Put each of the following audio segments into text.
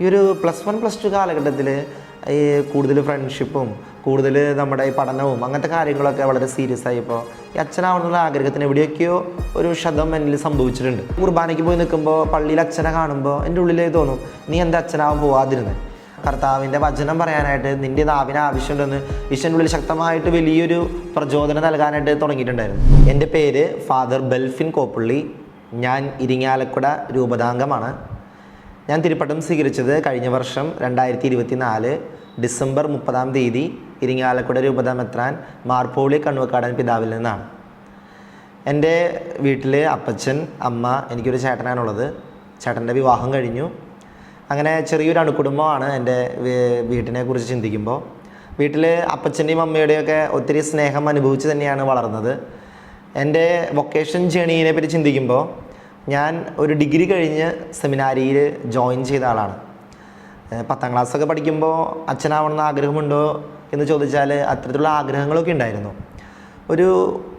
ഈ ഒരു plus one plus two കാലഘട്ടത്തിൽ ഈ കൂടുതൽ ഫ്രണ്ട്ഷിപ്പും കൂടുതൽ നമ്മുടെ ഈ പഠനവും അങ്ങനത്തെ കാര്യങ്ങളൊക്കെ വളരെ സീരിയസ് ആയപ്പോൾ ഈ അച്ഛനാവണമെന്നുള്ള ആഗ്രഹത്തിന് എവിടെയൊക്കെയോ ഒരു ശതം എന്നിൽ സംഭവിച്ചിട്ടുണ്ട്. കുർബാനയ്ക്ക് പോയി നിൽക്കുമ്പോൾ പള്ളിയിൽ അച്ഛനെ കാണുമ്പോൾ എന്റെ ഉള്ളിലേ തോന്നും നീ എന്താ അച്ഛനാവാൻ പോവാതിരുന്നത് കർത്താവിന്റെ വചനം പറയാനായിട്ട് നിന്റെ നാവിന് ആവശ്യമുണ്ടെന്ന് ഈശ്വരന്റെ ഉള്ളിൽ ശക്തമായിട്ട് വലിയൊരു പ്രചോദനം നൽകാനായിട്ട് തുടങ്ങിയിട്ടുണ്ടായിരുന്നു. എന്റെ പേര് ഫാദർ ബെൽഫിൻ കോപ്പള്ളി. ഞാൻ ഇരിങ്ങാലക്കുട രൂപതാംഗമാണ്. ഞാൻ തിരുപ്പട്ടം സ്വീകരിച്ചത് കഴിഞ്ഞ വർഷം രണ്ടായിരത്തി ഇരുപത്തി നാല് ഡിസംബർ മുപ്പതാം തീയതി ഇരിങ്ങാലക്കുട രൂപത മെത്രാൻ മാർപ്പോളി കണ്ണുവക്കാടൻ പിതാവിൽ നിന്നാണ്. എന്റെ വീട്ടിൽ അപ്പച്ചൻ അമ്മ എനിക്കൊരു ചേട്ടനാണുള്ളത്. ചേട്ടന്റെ വിവാഹം കഴിഞ്ഞു. അങ്ങനെ ചെറിയൊരു അണുകുടുംബമാണ് എന്റെ വീട്ടിനെ കുറിച്ച് ചിന്തിക്കുമ്പോൾ. വീട്ടിൽ അപ്പച്ചന്റെയും അമ്മയുടെയൊക്കെ ഒത്തിരി സ്നേഹം അനുഭവിച്ച് തന്നെയാണ് വളർന്നത്. എന്റെ വൊക്കേഷൻ ജേണിയെ പറ്റി ചിന്തിക്കുമ്പോൾ ഞാൻ ഒരു ഡിഗ്രി കഴിഞ്ഞ് സെമിനാരിയിൽ ജോയിൻ ചെയ്ത ആളാണ്. പത്താം ക്ലാസ്സൊക്കെ പഠിക്കുമ്പോൾ അച്ഛനാവണമെന്ന് ആഗ്രഹമുണ്ടോ എന്ന് ചോദിച്ചാൽ അത്തരത്തിലുള്ള ആഗ്രഹങ്ങളൊക്കെ ഉണ്ടായിരുന്നു. ഒരു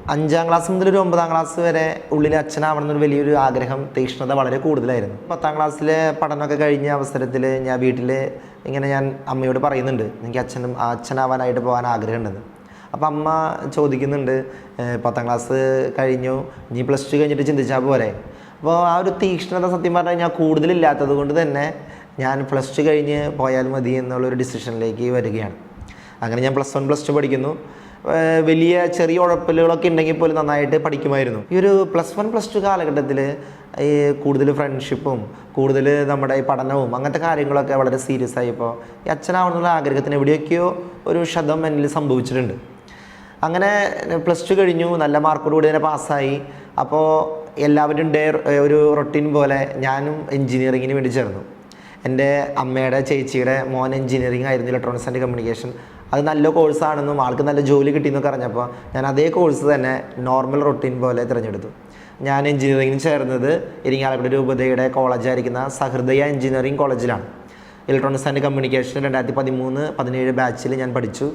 അഞ്ചാം ക്ലാസ് മുതൽ ഒരു ഒമ്പതാം ക്ലാസ് വരെ ഉള്ളിൽ അച്ഛനാവണമെന്നൊരു വലിയൊരു ആഗ്രഹം തീക്ഷ്ണത വളരെ കൂടുതലായിരുന്നു. പത്താം ക്ലാസ്സിലെ പഠനമൊക്കെ കഴിഞ്ഞ അവസരത്തിൽ ഞാൻ വീട്ടിൽ ഇങ്ങനെ ഞാൻ അമ്മയോട് പറയുന്നുണ്ട് എനിക്ക് അച്ഛനും അച്ഛനാവാനായിട്ട് പോകാൻ ആഗ്രഹമുണ്ടെന്ന്. അപ്പം അമ്മ ചോദിക്കുന്നുണ്ട് പത്താം ക്ലാസ് കഴിഞ്ഞു ഇനി പ്ലസ് ടു കഴിഞ്ഞിട്ട് ചിന്തിച്ചാൽ പോരെ? അപ്പോൾ ആ ഒരു തീക്ഷ്ണത സത്യം പറഞ്ഞു കഴിഞ്ഞാൽ കൂടുതലില്ലാത്തത് കൊണ്ട് തന്നെ ഞാൻ പ്ലസ് ടു കഴിഞ്ഞ് പോയാൽ മതി എന്നുള്ളൊരു ഡിസിഷനിലേക്ക് വരികയാണ്. അങ്ങനെ ഞാൻ പ്ലസ് വൺ പ്ലസ് ടു പഠിക്കുന്നു. വലിയ ചെറിയ ഉഴപ്പലുകളൊക്കെ ഉണ്ടെങ്കിൽ പോലും നന്നായിട്ട് പഠിക്കുമായിരുന്നു. ഈ ഒരു പ്ലസ് വൺ പ്ലസ് ടു കാലഘട്ടത്തിൽ ഈ കൂടുതൽ ഫ്രണ്ട്ഷിപ്പും കൂടുതൽ നമ്മുടെ ഈ പഠനവും അങ്ങനത്തെ കാര്യങ്ങളൊക്കെ വളരെ സീരിയസ് ആയപ്പോൾ ഈ അച്ഛനാവണമെന്നുള്ള ആഗ്രഹത്തിന് എവിടെയൊക്കെയോ ഒരു ശതം എന്നിൽ സംഭവിച്ചിട്ടുണ്ട്. അങ്ങനെ പ്ലസ് ടു കഴിഞ്ഞു നല്ല മാർക്കോടുകൂടി തന്നെ പാസ്സായി അപ്പോൾ എല്ലാവരും ഡേ ഒരു റൊട്ടീൻ പോലെ ഞാനും എൻജിനീയറിങ്ങിന് വേണ്ടി ചേർന്നു. എന്റെ അമ്മയുടെ ചേച്ചിയുടെ മോൻ എൻജിനീയറിംഗ് ആയിരുന്നു ഇലക്ട്രോണിക്സ് ആൻഡ് കമ്മ്യൂണിക്കേഷൻ അത് നല്ല കോഴ്സാണെന്നും ആൾക്ക് നല്ല ജോലി കിട്ടിയെന്നൊക്കെ അറിഞ്ഞപ്പോൾ ഞാൻ അതേ കോഴ്സ് തന്നെ നോർമൽ റൊട്ടീൻ പോലെ തിരഞ്ഞെടുത്തു. ഞാൻ എൻജിനീയറിങ്ങിന് ചേർന്നത് ഇരിങ്ങാലക്കുട രൂപതയുടെ കോളേജായിരിക്കുന്ന സഹൃദയ എഞ്ചിനീയറിംഗ് കോളേജിലാണ് ഇലക്ട്രോണിക്സ് ആൻഡ് കമ്മ്യൂണിക്കേഷൻ രണ്ടായിരത്തി പതിമൂന്ന് പതിനേഴ് ബാച്ചിൽ ഞാൻ പഠിച്ചു.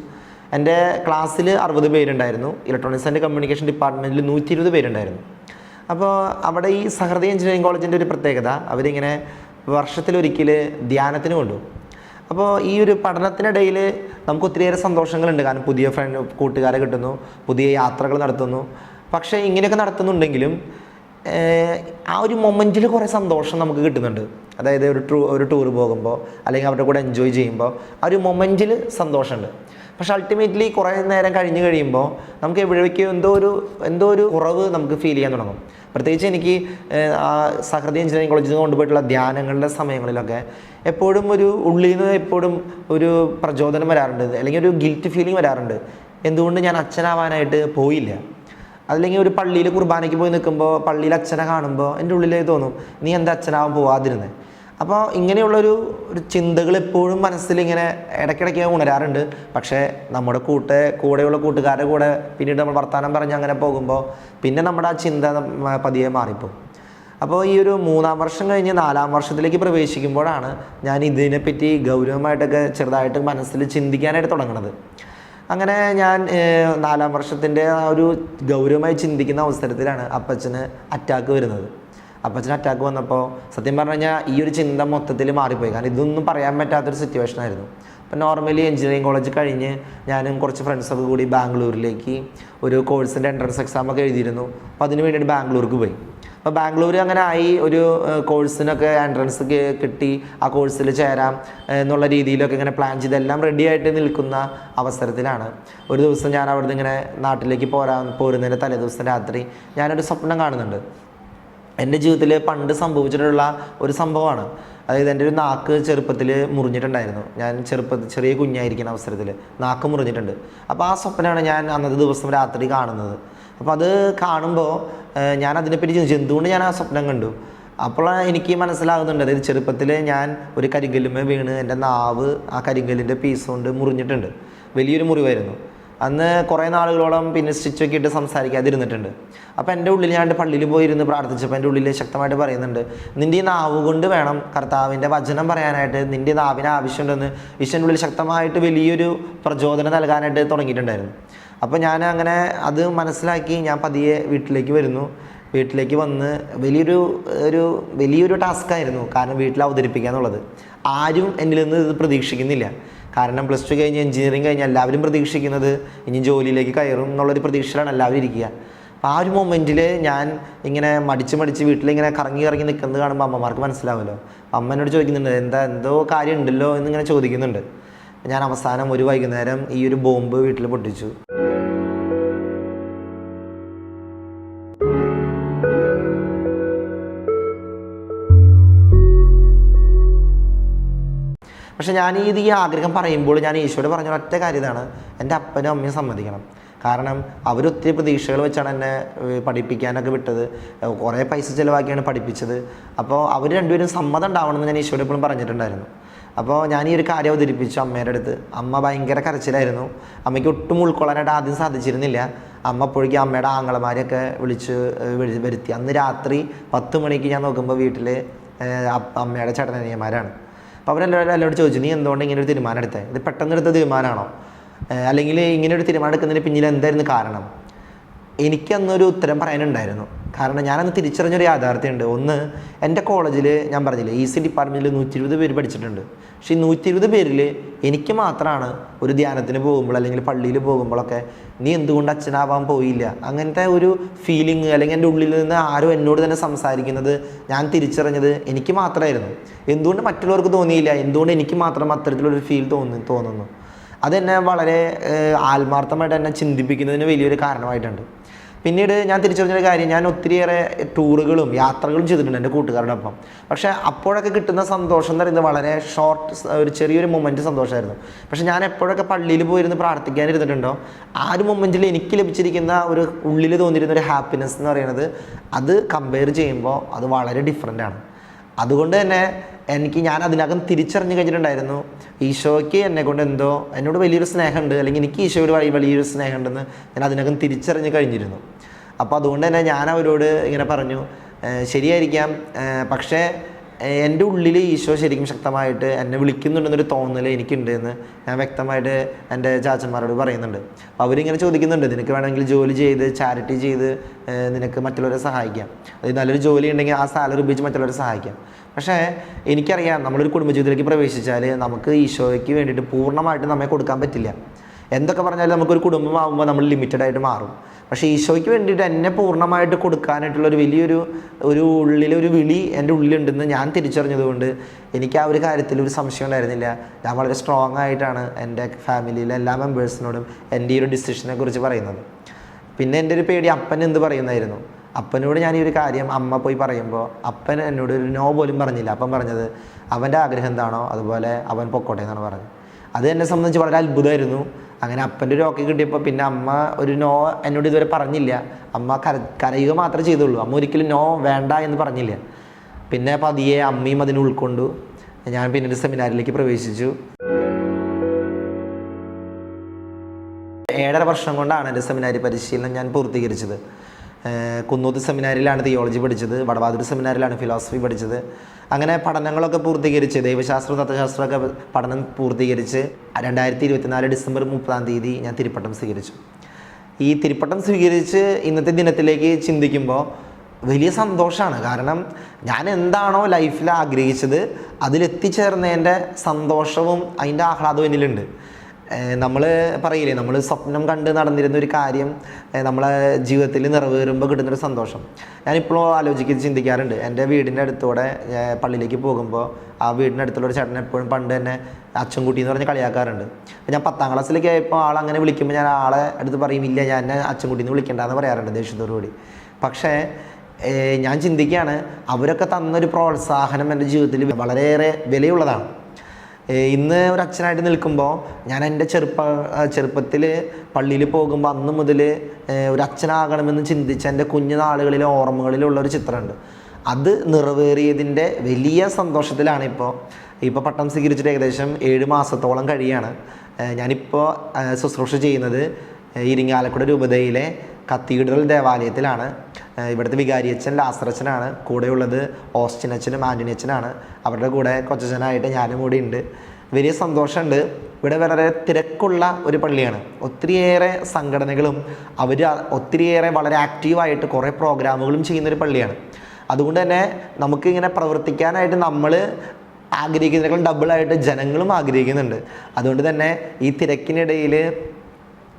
എന്റെ ക്ലാസ്സിൽ അറുപത് പേരുണ്ടായിരുന്നു. ഇലക്ട്രോണിക്സ് ആൻഡ് കമ്മ്യൂണിക്കേഷൻ ഡിപ്പാർട്ട്മെന്റിൽ നൂറ്റി ഇരുപത് പേരുണ്ടായിരുന്നു. അപ്പോൾ അവിടെ ഈ സഹൃദയ എഞ്ചിനീയറിംഗ് കോളേജിന്റെ ഒരു പ്രത്യേകത അവരിങ്ങനെ വർഷത്തിലൊരിക്കൽ ധ്യാനത്തിന് കൊണ്ടുപോകും അപ്പോൾ ഈ ഒരു പഠനത്തിനിടയിൽ നമുക്ക് ഒത്തിരിയേറെ സന്തോഷങ്ങളുണ്ട്. കാരണം പുതിയ ഫ്രണ്ട് കൂട്ടുകാരെ കിട്ടുന്നു പുതിയ യാത്രകൾ നടത്തുന്നു. പക്ഷേ ഇങ്ങനെയൊക്കെ നടത്തുന്നുണ്ടെങ്കിലും ആ ഒരു മൊമെന്റിൽ കുറേ സന്തോഷം നമുക്ക് കിട്ടുന്നുണ്ട്. അതായത് ഒരു ടൂ ഒരു ടൂർ പോകുമ്പോൾ അല്ലെങ്കിൽ അവരുടെ കൂടെ എൻജോയ് ചെയ്യുമ്പോൾ ആ ഒരു മൊമെന്റിൽ സന്തോഷമുണ്ട്. പക്ഷേ അൾട്ടിമേറ്റ്ലി കുറേ നേരം കഴിഞ്ഞ് കഴിയുമ്പോൾ നമുക്ക് എവിടേക്കോ എന്തോ ഒരു എന്തോ ഒരു കുറവ് നമുക്ക് ഫീൽ ചെയ്യാൻ തുടങ്ങും. പ്രത്യേകിച്ച് എനിക്ക് ആ സഹൃദയ എഞ്ചിനീയറിംഗ് കോളേജിൽ നിന്ന് കൊണ്ടുപോയിട്ടുള്ള ധ്യാനങ്ങളുടെ സമയങ്ങളിലൊക്കെ എപ്പോഴും ഒരു ഉള്ളിൽ നിന്ന് എപ്പോഴും ഒരു പ്രചോദനം വരാറുണ്ട്. അല്ലെങ്കിൽ ഒരു ഗിൽറ്റ് ഫീലിംഗ് വരാറുണ്ട്. എന്തുകൊണ്ട് ഞാൻ അച്ഛനാവാനായിട്ട് പോയില്ല? അല്ലെങ്കിൽ ഒരു പള്ളിയിൽ കുർബാനയ്ക്ക് പോയി നിൽക്കുമ്പോൾ പള്ളിയിൽ അച്ഛനെ കാണുമ്പോൾ എന്റെ ഉള്ളിലേ തോന്നും നീ എന്താ അച്ഛനാവാൻ പോവാതിരുന്നത് അപ്പോൾ ഇങ്ങനെയുള്ളൊരു ഒരു ചിന്തകൾ എപ്പോഴും മനസ്സിൽ ഇങ്ങനെ ഇടയ്ക്കിടയ്ക്ക് ഉണരാറുണ്ട്. പക്ഷേ നമ്മുടെ കൂട്ട് കൂടെയുള്ള കൂട്ടുകാരുടെ കൂടെ പിന്നീട് നമ്മൾ വർത്തമാനം പറഞ്ഞ് അങ്ങനെ പോകുമ്പോൾ പിന്നെ നമ്മുടെ ആ ചിന്ത പതിയെ മാറിപ്പോകും അപ്പോൾ ഈ ഒരു മൂന്നാം വർഷം കഴിഞ്ഞ് നാലാം വർഷത്തിലേക്ക് പ്രവേശിക്കുമ്പോഴാണ് ഞാൻ ഇതിനെപ്പറ്റി ഗൗരവമായിട്ടൊക്കെ ചെറുതായിട്ട് മനസ്സിൽ ചിന്തിക്കാനായിട്ട് തുടങ്ങുന്നത് അങ്ങനെ ഞാൻ നാലാം വർഷത്തിന്റെ ആ ഒരു ഗൗരവമായി ചിന്തിക്കുന്ന അവസരത്തിലാണ് അപ്പച്ചന് അറ്റാക്ക് വരുന്നത്. അപ്പച്ചന് അറ്റാക്ക് വന്നപ്പോൾ സത്യം പറഞ്ഞു ഈ ഒരു ചിന്ത മൊത്തത്തിൽ മാറിപ്പോയി. കാരണം ഇതൊന്നും പറയാൻ പറ്റാത്തൊരു സിറ്റുവേഷൻ ആയിരുന്നു. അപ്പോൾ നോർമലി എഞ്ചിനീയറിംഗ് കോളേജ് കഴിഞ്ഞ് ഞാനും കുറച്ച് ഫ്രണ്ട്സൊക്കെ കൂടി ബാംഗ്ലൂരിലേക്ക് ഒരു കോഴ്സിന്റെ എൻട്രൻസ് എക്സാം ഒക്കെ എഴുതിയിരുന്നു. അപ്പോൾ അതിന് വേണ്ടിയിട്ട് ബാംഗ്ലൂർക്ക് പോയി. അപ്പോൾ ബാംഗ്ലൂർ അങ്ങനെ ആയി ഒരു കോഴ്സിനൊക്കെ എൻട്രൻസ് കിട്ടി. ആ കോഴ്സിൽ ചേരാം എന്നുള്ള രീതിയിലൊക്കെ ഇങ്ങനെ പ്ലാൻ ചെയ്ത് എല്ലാം റെഡി ആയിട്ട് നിൽക്കുന്ന അവസരത്തിലാണ്. ഒരു ദിവസം ഞാൻ അവിടുന്ന് ഇങ്ങനെ നാട്ടിലേക്ക് പോരാൻ പോരുന്നതിന്റെ തലേദിവസം രാത്രി ഞാനൊരു സ്വപ്നം കാണുന്നുണ്ട്. എന്റെ ജീവിതത്തിൽ പണ്ട് സംഭവിച്ചിട്ടുള്ള ഒരു സംഭവമാണ്. അതായത് എന്റെ ഒരു നാക്ക് ചെറുപ്പത്തിൽ മുറിഞ്ഞിട്ടുണ്ടായിരുന്നു. ഞാൻ ചെറുപ്പത്തിൽ ചെറിയ കുഞ്ഞായിരിക്കുന്ന അവസരത്തിൽ നാക്ക് മുറിഞ്ഞിട്ടുണ്ട്. അപ്പോൾ ആ സ്വപ്നമാണ് ഞാൻ അന്നത്തെ ദിവസം രാത്രി കാണുന്നത്. അപ്പോൾ അത് കാണുമ്പോൾ ഞാൻ അതിനെപ്പറ്റി ചോദിച്ചു എന്തുകൊണ്ട് ഞാൻ ആ സ്വപ്നം കണ്ടു? അപ്പോൾ എനിക്ക് മനസ്സിലാകുന്നുണ്ട്. അതായത് ചെറുപ്പത്തിൽ ഞാൻ ഒരു കരിങ്കല്ലുമേ വീണ് എന്റെ നാവ് ആ കരിങ്കല്ലിന്റെ പീസ് കൊണ്ട് മുറിഞ്ഞിട്ടുണ്ട്. വലിയൊരു മുറിവായിരുന്നു. അന്ന് കുറേ നാളുകളോളം പിന്നെ സ്റ്റിച്ചൊക്കെ ഇട്ട് സംസാരിക്കാതിരുന്നിട്ടുണ്ട്. അപ്പോൾ എന്റെ ഉള്ളിൽ ഞാൻ പള്ളിയിൽ പോയിരുന്ന് പ്രാർത്ഥിച്ചപ്പോൾ എന്റെ ഉള്ളിൽ ശക്തമായിട്ട് പറയുന്നുണ്ട് നിന്റെ ഈ നാവ് കൊണ്ട് വേണം കർത്താവിന്റെ വചനം പറയാനായിട്ട് നിന്റെ നാവിന് ആവശ്യമുണ്ടെന്ന് ഈശ്വരന്റെ ഉള്ളിൽ ശക്തമായിട്ട് വലിയൊരു പ്രചോദനം നൽകാനായിട്ട് തുടങ്ങിയിട്ടുണ്ടായിരുന്നു. അപ്പോൾ ഞാൻ അങ്ങനെ അത് മനസ്സിലാക്കി ഞാൻ പതിയെ വീട്ടിലേക്ക് വരുന്നു. വീട്ടിലേക്ക് വന്ന് വലിയൊരു ഒരു വലിയൊരു ടാസ്ക്കായിരുന്നു കാരണം വീട്ടിൽ അവതരിപ്പിക്കുക എന്നുള്ളത് ആരും എന്നിൽ നിന്ന് ഇത് പ്രതീക്ഷിക്കുന്നില്ല. കാരണം പ്ലസ് ടു കഴിഞ്ഞ് എഞ്ചിനീയറിങ് കഴിഞ്ഞ് എല്ലാവരും പ്രതീക്ഷിക്കുന്നത് ഇനി ജോലിയിലേക്ക് കയറും എന്നുള്ളൊരു പ്രതീക്ഷയിലാണ് എല്ലാവരും ഇരിക്കുക. അപ്പോൾ ആ ഒരു മൊമെന്റിൽ ഞാൻ ഇങ്ങനെ മടിച്ച് മടിച്ച് വീട്ടിലിങ്ങനെ കറങ്ങി കറങ്ങി നിൽക്കുന്നത് കാണുമ്പോൾ അമ്മമാർക്ക് മനസ്സിലാവുമല്ലോ. അമ്മ എന്നോട് ചോദിക്കുന്നുണ്ട് എന്താ എന്തോ കാര്യം ഉണ്ടല്ലോ എന്നിങ്ങനെ ചോദിക്കുന്നുണ്ട്. ഞാൻ അവസാനം ഒരു വൈകുന്നേരം ഈ ഒരു ബോംബ് വീട്ടിൽ പൊട്ടിച്ചു. പക്ഷെ ഞാൻ ഈ ഈ ആഗ്രഹം പറയുമ്പോൾ ഞാൻ ഈശോയോട് പറഞ്ഞ ഒറ്റ കാര്യം ഇതാണ്. എന്റെ അപ്പനും അമ്മയും സമ്മതിക്കണം. കാരണം അവരൊത്തിരി പ്രതീക്ഷകൾ വെച്ചാണ് എന്നെ പഠിപ്പിക്കാനൊക്കെ വിട്ടത്. കുറേ പൈസ ചിലവാക്കിയാണ് പഠിപ്പിച്ചത്. അപ്പോൾ അവർ രണ്ടുപേരും സമ്മതം ഉണ്ടാവണമെന്ന് ഞാൻ ഈശോയോട് എപ്പോഴും പറഞ്ഞിട്ടുണ്ടായിരുന്നു. അപ്പോൾ ഞാൻ ഈ ഒരു കാര്യം അവതരിപ്പിച്ചു അമ്മയുടെ അടുത്ത്. അമ്മ ഭയങ്കര കരച്ചിലായിരുന്നു. അമ്മയ്ക്ക് ഒട്ടും ഉൾക്കൊള്ളാനായിട്ട് ആദ്യം സാധിച്ചിരുന്നില്ല. അമ്മ അപ്പോഴേക്കും അമ്മയുടെ ആങ്ങളമാരെയൊക്കെ വിളിച്ച് വരുത്തി. അന്ന് രാത്രി പത്ത് മണിക്ക് ഞാൻ നോക്കുമ്പോൾ വീട്ടിൽ അമ്മയുടെ ചേട്ടനനിയന്മാരാണ്. അപ്പോൾ അവരെല്ലാവരും എല്ലാവരും ചോദിച്ചു നീ എന്തുകൊണ്ട് ഇങ്ങനെ ഒരു തീരുമാനം എടുത്തേ? ഇത് പെട്ടെന്ന് എടുത്ത തീരുമാനമാണോ? അല്ലെങ്കിൽ ഇങ്ങനെ ഒരു തീരുമാനം എടുക്കുന്നതിന് പിന്നിൽ എന്തായിരുന്നു കാരണം? എനിക്കന്നൊരു ഉത്തരം പറയാനുണ്ടായിരുന്നു. കാരണം ഞാനന്ന് തിരിച്ചറിഞ്ഞൊരു യാഥാർത്ഥ്യമുണ്ട്. ഒന്ന് എന്റെ കോളേജിൽ ഞാൻ പറഞ്ഞില്ലേ ഇ സി ഡിപ്പാർട്ട്മെന്റിൽ നൂറ്റി ഇരുപത് പേര് പഠിച്ചിട്ടുണ്ട്. പക്ഷേ ഈ നൂറ്റി ഇരുപത് പേരിൽ എനിക്ക് മാത്രമാണ് ഒരു ധ്യാനത്തിന് പോകുമ്പോൾ അല്ലെങ്കിൽ പള്ളിയിൽ പോകുമ്പോഴൊക്കെ നീ എന്തുകൊണ്ട് അച്ഛനാവാൻ പോയില്ല? അങ്ങനത്തെ ഒരു ഫീലിംഗ് അല്ലെങ്കിൽ എന്റെ ഉള്ളിൽ നിന്ന് ആരും എന്നോട് തന്നെ സംസാരിക്കുന്നത് ഞാൻ തിരിച്ചറിഞ്ഞത് എനിക്ക് മാത്രമായിരുന്നു എന്തുകൊണ്ട് മറ്റുള്ളവർക്ക് തോന്നിയില്ല? എന്തുകൊണ്ട് എനിക്ക് മാത്രം അത്തരത്തിലൊരു ഫീൽ തോന്നി തോന്നുന്നു? അതെന്നെ വളരെ ആത്മാർത്ഥമായിട്ട് എന്നെ ചിന്തിപ്പിക്കുന്നതിന് വലിയൊരു കാരണമായിട്ടുണ്ട്. പിന്നീട് ഞാൻ തിരിച്ചറിഞ്ഞൊരു കാര്യം ഞാൻ ഒത്തിരിയേറെ ടൂറുകളും യാത്രകളും ചെയ്തിട്ടുണ്ട് എന്റെ കൂട്ടുകാരുടെ ഒപ്പം പക്ഷേ അപ്പോഴൊക്കെ കിട്ടുന്ന സന്തോഷം എന്ന് പറയുന്നത് വളരെ ഷോർട്ട് ഒരു ചെറിയൊരു മൊമെന്റ് സന്തോഷമായിരുന്നു. പക്ഷേ ഞാൻ എപ്പോഴൊക്കെ പള്ളിയിൽ പോയിരുന്ന് പ്രാർത്ഥിക്കാനിരുന്നിട്ടുണ്ടോ ആ ഒരു മൊമെന്റിൽ എനിക്ക് ലഭിച്ചിരിക്കുന്ന ഒരു ഉള്ളിൽ തോന്നിയിരുന്ന ഒരു ഹാപ്പിനെസ് എന്ന് പറയുന്നത് അത് കമ്പയർ ചെയ്യുമ്പോൾ അത് വളരെ ഡിഫറെന്റ് ആണ്. അതുകൊണ്ട് തന്നെ എനിക്ക് ഞാൻ അതിനകം തിരിച്ചറിഞ്ഞു കഴിഞ്ഞിട്ടുണ്ടായിരുന്നു ഈശോയ്ക്ക് എന്നെ കൊണ്ട് എന്തോ എന്നോട് വലിയൊരു സ്നേഹമുണ്ട് അല്ലെങ്കിൽ എനിക്ക് ഈശോയോട് വലിയ വലിയൊരു സ്നേഹമുണ്ടെന്ന് ഞാൻ അതിനകം തിരിച്ചറിഞ്ഞു കഴിഞ്ഞിരുന്നു. അപ്പോൾ അതുകൊണ്ട് തന്നെ ഞാൻ അവരോട് ഇങ്ങനെ പറഞ്ഞു ശരിയായിരിക്കാം പക്ഷേ എന്റെ ഉള്ളിൽ ഈശോ ശരിക്കും ശക്തമായിട്ട് എന്നെ വിളിക്കുന്നുണ്ടെന്നൊരു തോന്നൽ എനിക്കുണ്ട് എന്ന് ഞാൻ വ്യക്തമായിട്ട് എന്റെ ചാച്ചന്മാരോട് പറയുന്നുണ്ട്. അപ്പോൾ അവരിങ്ങനെ ചോദിക്കുന്നുണ്ട് നിനക്ക് വേണമെങ്കിൽ ജോലി ചെയ്ത് ചാരിറ്റി ചെയ്ത് നിനക്ക് മറ്റുള്ളവരെ സഹായിക്കാം. അതായത് നല്ലൊരു ജോലി ഉണ്ടെങ്കിൽ ആ സാലറി ഉപയോഗിച്ച് മറ്റുള്ളവരെ സഹായിക്കാം. പക്ഷേ എനിക്കറിയാം നമ്മളൊരു കുടുംബജീവിതത്തിലേക്ക് പ്രവേശിച്ചാൽ നമുക്ക് ഈശോയ്ക്ക് വേണ്ടിയിട്ട് പൂർണമായിട്ട് നമ്മെ കൊടുക്കാൻ പറ്റില്ല. എന്തൊക്കെ പറഞ്ഞാലും നമുക്കൊരു കുടുംബമാകുമ്പോൾ നമ്മൾ ലിമിറ്റഡ് ആയിട്ട് മാറും. പക്ഷേ ഈശോയ്ക്ക് വേണ്ടിയിട്ട് എന്നെ പൂർണമായിട്ട് കൊടുക്കാനായിട്ടുള്ള ഒരു വലിയൊരു ഒരു ഉള്ളിലൊരു വിളി എന്റെ ഉള്ളിലുണ്ടെന്ന് ഞാൻ തിരിച്ചറിഞ്ഞതുകൊണ്ട് എനിക്ക് ആ ഒരു കാര്യത്തിൽ ഒരു സംശയം ഉണ്ടായിരുന്നില്ല. ഞാൻ വളരെ സ്ട്രോങ് ആയിട്ടാണ് എന്റെ ഫാമിലിയിലെ എല്ലാ മെമ്പേഴ്സിനോടും എന്റെ ഈ ഒരു ഡിസിഷനെ കുറിച്ച് പറയുന്നത്. പിന്നെ എന്റെ ഒരു പേടി അപ്പൻ എന്ത് പറയുന്നായിരുന്നു? അപ്പനോട് ഞാൻ ഈ ഒരു കാര്യം അമ്മ പോയി പറയുമ്പോൾ അപ്പൻ എന്നോട് ഒരു നോ പോലും പറഞ്ഞില്ല. അപ്പൻ പറഞ്ഞത് അവന്റെ ആഗ്രഹം എന്താണോ അതുപോലെ അവൻ പൊക്കോട്ടെ എന്നാണ് പറഞ്ഞത്. അത് എന്നെ സംബന്ധിച്ച് വളരെ അത്ഭുതമായിരുന്നു. അങ്ങനെ അപ്പന്റെ ഒരു ഓക്കെ കിട്ടിയപ്പോൾ പിന്നെ അമ്മ ഒരു നോ എന്നോട് ഇതുവരെ പറഞ്ഞില്ല. അമ്മ കര കരയുക മാത്രമേ ചെയ്തുള്ളൂ. അമ്മ ഒരിക്കലും നോ വേണ്ട എന്ന് പറഞ്ഞില്ല. പിന്നെ പതിയെ അമ്മയും അതിനെ ഉൾക്കൊണ്ടു. ഞാൻ പിന്നീട് സെമിനാറിലേക്ക് പ്രവേശിച്ചു. ഏഴര വർഷം കൊണ്ടാണ് എന്റെ സെമിനാരി പരിശീലനം ഞാൻ പൂർത്തീകരിച്ചത്. കുന്നൂത്ത് സെമിനാരിലാണ് തിയോളജി പഠിച്ചത് വടവാതിരി സെമിനാരിലാണ് ഫിലോസഫി പഠിച്ചത്. അങ്ങനെ പഠനങ്ങളൊക്കെ പൂർത്തീകരിച്ച് ദൈവശാസ്ത്രം തത്വശാസ്ത്രമൊക്കെ പഠനം പൂർത്തീകരിച്ച് രണ്ടായിരത്തി ഇരുപത്തിനാല് ഡിസംബർ മുപ്പതാം തീയതി ഞാൻ തിരുപ്പട്ടം സ്വീകരിച്ചു. ഈ തിരുപ്പട്ടം സ്വീകരിച്ച് ഇന്നത്തെ ദിനത്തിലേക്ക് ചിന്തിക്കുമ്പോൾ വലിയ സന്തോഷമാണ് കാരണം ഞാൻ എന്താണോ ലൈഫിൽ ആഗ്രഹിച്ചത് അതിലെത്തിച്ചേർന്നതിന്റെ സന്തോഷവും അതിന്റെ ആഹ്ലാദവും എന്നിലുണ്ട് നമ്മൾ പറയില്ലേ നമ്മൾ സ്വപ്നം കണ്ട് നടന്നിരുന്ന ഒരു കാര്യം നമ്മളെ ജീവിതത്തിൽ നിറവേറുമ്പോൾ കിട്ടുന്നൊരു സന്തോഷം. ഞാനിപ്പോഴും ആലോചിക്കുന്നത് ചിന്തിക്കാറുണ്ട്. എന്റെ വീടിന്റെ അടുത്തൂടെ പള്ളിയിലേക്ക് പോകുമ്പോൾ ആ വീടിന്റെ അടുത്തുള്ള ഒരു ചേട്ടൻ എപ്പോഴും പണ്ട് തന്നെ അച്ചൻകുട്ടി എന്ന് പറഞ്ഞ് കളിയാക്കാറുണ്ട്. ഞാൻ പത്താം ക്ലാസ്സിലേക്ക് ആയപ്പോൾ ആൾ അങ്ങനെ വിളിക്കുമ്പോൾ ഞാൻ ആളെ അടുത്ത് പറയും ഇല്ല ഞാൻ എന്നെ അച്ചൻകുട്ടി എന്ന് വിളിക്കേണ്ടെന്ന് പറയാറുണ്ട് ദേഷ്യത്തോടു കൂടി. പക്ഷേ ഞാൻ ചിന്തിക്കുകയാണ് അവരൊക്കെ തന്നൊരു പ്രോത്സാഹനം എന്റെ ജീവിതത്തിൽ വളരെയേറെ വിലയുള്ളതാണ്. ഇന്ന് ഒരു അച്ഛനായിട്ട് നിൽക്കുമ്പോൾ ഞാൻ എന്റെ ചെറുപ്പ ചെറുപ്പത്തിൽ പള്ളിയിൽ പോകുമ്പോൾ അന്ന് മുതൽ ഒരു അച്ഛനാകണമെന്ന് ചിന്തിച്ച എന്റെ കുഞ്ഞുനാളുകളിലെ ഓർമ്മകളിലുള്ള ഒരു ചിത്രമുണ്ട്. അത് നിറവേറിയതിന്റെ വലിയ സന്തോഷത്തിലാണ് ഇപ്പോൾ ഇപ്പോൾ പട്ടം സ്വീകരിച്ചിട്ട് ഏകദേശം ഏഴ് മാസത്തോളം കഴിയാണ്. ഞാനിപ്പോൾ ശുശ്രൂഷ ചെയ്യുന്നത് ഇരിങ്ങാലക്കുട രൂപതയിലെ കത്തീഡ്രൽ ദേവാലയത്തിലാണ് ഇവിടുത്തെ വികാരിയച്ഛൻ ലാസറച്ചനാണ് കൂടെയുള്ളത് ഓസ്റ്റിൻ അച്ഛനും ആന്റണി അച്ഛനാണ് അവരുടെ കൂടെ കൊച്ചച്ഛനായിട്ട് ഞാനും കൂടി ഉണ്ട്. വലിയ സന്തോഷമുണ്ട്. ഇവിടെ വളരെ തിരക്കുള്ള ഒരു പള്ളിയാണ്. ഒത്തിരിയേറെ സംഘടനകളും അവർ ഒത്തിരിയേറെ വളരെ ആക്റ്റീവായിട്ട് കുറേ പ്രോഗ്രാമുകളും ചെയ്യുന്നൊരു പള്ളിയാണ്. അതുകൊണ്ട് തന്നെ നമുക്കിങ്ങനെ പ്രവർത്തിക്കാനായിട്ട് നമ്മൾ ആഗ്രഹിക്കുന്നതിനേക്കാൾ ഡബിളായിട്ട് ജനങ്ങളും ആഗ്രഹിക്കുന്നുണ്ട്. അതുകൊണ്ട് തന്നെ ഈ തിരക്കിനിടയിൽ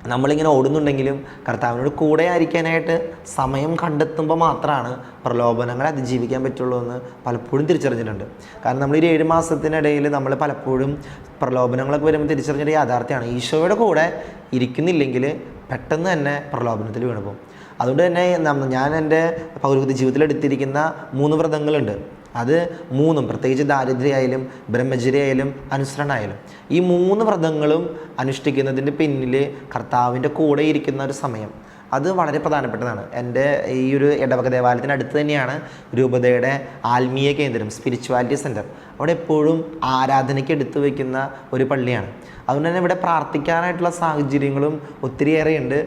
നമ്മളിങ്ങനെ ഓടുന്നുണ്ടെങ്കിലും കർത്താവിനോട് കൂടെ ആയിരിക്കാനായിട്ട് സമയം കണ്ടെത്തുമ്പോൾ മാത്രമാണ് പ്രലോഭനങ്ങളെ അതിജീവിക്കാൻ പറ്റുള്ളൂ എന്ന് പലപ്പോഴും തിരിച്ചറിഞ്ഞിട്ടുണ്ട്. കാരണം നമ്മൾ ഈ ഏഴ് മാസത്തിനിടയിൽ നമ്മൾ പലപ്പോഴും പ്രലോഭനങ്ങളൊക്കെ വരുമ്പോൾ തിരിച്ചറിഞ്ഞൊരു യാഥാർത്ഥ്യമാണ്. ഈശോയുടെ കൂടെ ഇരിക്കുന്നില്ലെങ്കിൽ പെട്ടെന്ന് തന്നെ പ്രലോഭനത്തിൽ വീണുപോകും. അതുകൊണ്ട് തന്നെ ഞാൻ എന്റെ പൗരോഹിത ജീവിതത്തിൽ എടുത്തിരിക്കുന്ന മൂന്ന് വ്രതങ്ങളുണ്ട്. അത് മൂന്നും പ്രത്യേകിച്ച് ദാരിദ്ര്യമായാലും ബ്രഹ്മചര്യായാലും അനുസരണമായാലും ഈ മൂന്ന് വ്രതങ്ങളും അനുഷ്ഠിക്കുന്നതിന്റെ പിന്നിൽ കർത്താവിന്റെ കൂടെ ഇരിക്കുന്ന ഒരു സമയം. അത് വളരെ പ്രധാനപ്പെട്ടതാണ്. എന്റെ ഈ ഒരു ഇടവക ദേവാലയത്തിന് അടുത്ത് തന്നെയാണ് രൂപതയുടെ ആത്മീയ കേന്ദ്രം സ്പിരിച്വാലിറ്റി സെന്റർ അവിടെ എപ്പോഴും ആരാധനയ്ക്ക് എടുത്തു വയ്ക്കുന്ന ഒരു പള്ളിയാണ്. അതുകൊണ്ട് തന്നെ ഇവിടെ പ്രാർത്ഥിക്കാനായിട്ടുള്ള സാഹചര്യങ്ങളും ഒത്തിരിയേറെ ഉണ്ട്.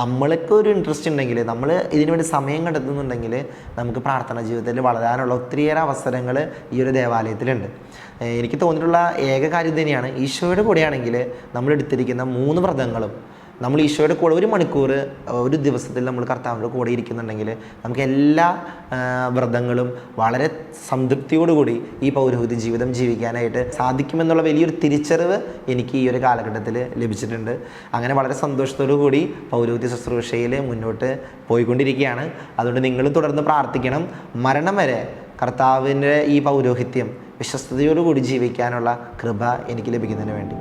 നമ്മൾക്ക് ഒരു ഇൻട്രസ്റ്റ് ഉണ്ടെങ്കിൽ നമ്മൾ ഇതിനു വേണ്ടി സമയം കണ്ടെത്തുന്നുണ്ടെങ്കിൽ നമുക്ക് പ്രാർത്ഥന ജീവിതത്തിൽ വളരാനുള്ള ഒത്തിരിയേറെ അവസരങ്ങൾ ഈ ഒരു ദേവാലയത്തിലുണ്ട്. എനിക്ക് തോന്നിയിട്ടുള്ള ഏക കാര്യം തന്നെയാണ്. ഈശോയുടെ കൂടെയാണെങ്കിൽ നമ്മൾ എടുത്തിരിക്കുന്ന മൂന്ന് വ്രതങ്ങളും നമ്മൾ ഈശോയുടെ കൂടെ ഒരു മണിക്കൂർ ഒരു ദിവസത്തിൽ നമ്മൾ കർത്താവിന്റെ കൂടെ ഇരിക്കുന്നുണ്ടെങ്കിൽ നമുക്ക് എല്ലാ വ്രതങ്ങളും വളരെ സംതൃപ്തിയോടുകൂടി ഈ പൗരോഹിത്യ ജീവിതം ജീവിക്കാനായിട്ട് സാധിക്കുമെന്നുള്ള വലിയൊരു തിരിച്ചറിവ് എനിക്ക് ഈ ഒരു കാലഘട്ടത്തിൽ ലഭിച്ചിട്ടുണ്ട്. അങ്ങനെ വളരെ സന്തോഷത്തോടു കൂടി പൗരോഹിത്യ ശുശ്രൂഷയിൽ മുന്നോട്ട് പോയിക്കൊണ്ടിരിക്കുകയാണ്. അതുകൊണ്ട് നിങ്ങളും തുടർന്ന് പ്രാർത്ഥിക്കണം. മരണം വരെ കർത്താവിന്റെ ഈ പൗരോഹിത്യം വിശ്വസ്തയോടുകൂടി ജീവിക്കാനുള്ള കൃപ എനിക്ക് ലഭിക്കുന്നതിന് വേണ്ടി.